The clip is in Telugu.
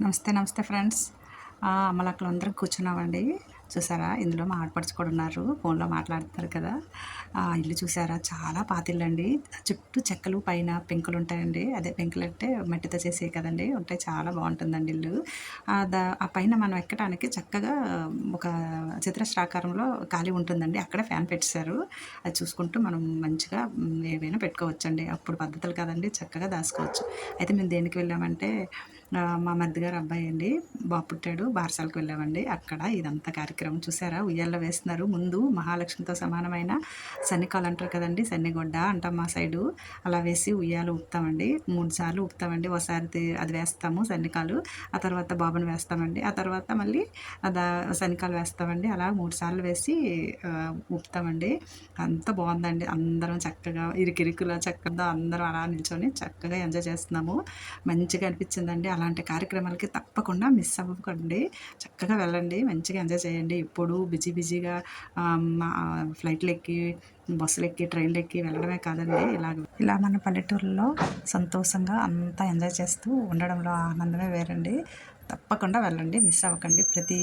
ನಮಸ್ತೆ ನಮಸ್ತೆ ಫ್ರೆಂಡ್ಸ್ అమ్మలక్కలు అందరం కూర్చున్నామండి. చూసారా? ఇందులో మా ఆడపడుచు కూడా ఉన్నారు. ఫోన్లో మాట్లాడుతున్నారు కదా. ఆ, ఇల్లు చూసారా? చాలా పాతిళ్ళు అండి చుట్టూ చెక్కలు పైన పెంకులు ఉంటాయండి. అదే పెంకులు అంటే మట్టితో చేసే కదండి. ఉంటాయి చాలా బాగుంటుందండి ఇల్లు. ఆ, పైన మనం ఎక్కడానికి చక్కగా ఒక చతురస్రాకారంలో ఖాళీ ఉంటుందండి. అక్కడ ఫ్యాన్ పెట్టేశారు. అది చూసుకుంటూ మనం మంచిగా ఏమైనా ఏవైనా పెట్టుకోవచ్చండి. అప్పుడు పద్ధతులు కదండి. చక్కగా దాచుకోవచ్చు. అయితే మేము దేనికి వెళ్ళామంటే మా మద్దిగారు అబ్బాయి అండి. బాబు పుట్టాడు. బార్సాలకు వెళ్ళామండి. అక్కడ ఇదంతా కార్యక్రమం చూసారా? ఉయ్యాల్లో వేస్తున్నారు. ముందు మహాలక్ష్మితో సమానమైన సన్నికాలు అంటారు కదండి సన్నిగొడ్డ అంటాం మా సైడు. అలా వేసి ఉయ్యాలు ఊపుతామండి. మూడు సార్లు ఊపుతామండి. ఒకసారి అది వేస్తాము సన్నికాలు ఆ తర్వాత బాబుని వేస్తామండి. ఆ తర్వాత మళ్ళీ అదా సన్నికాలు వేస్తామండి. అలా మూడు సార్లు వేసి ఉప్పుతామండి ఊపుతామండి. అంత బాగుందండి. అందరం చక్కగా ఇరికిరికులా చక్కగా అందరం అలా నిల్చొని చక్కగా ఎంజాయ్ చేస్తున్నాము. మంచిగా అనిపించిందండి. అలాంటి కార్యక్రమాలకి తప్పకుండా మిస్ అవ్వకండి. చక్కగా వెళ్ళండి. మంచిగా ఎంజాయ్ చేయండి. ఇప్పుడు బిజీ బిజీగా మా ఫ్లైట్లు ఎక్కి బస్సులు ఎక్కి ట్రైన్లు ఎక్కి వెళ్ళడమే కాదండి. ఇలా ఇలా మన పల్లెటూరులో సంతోషంగా అంతా ఎంజాయ్ చేస్తూ ఉండడంలో ఆనందమే వేరండి. తప్పకుండా వెళ్ళండి. మిస్ అవ్వకండి. ప్రతి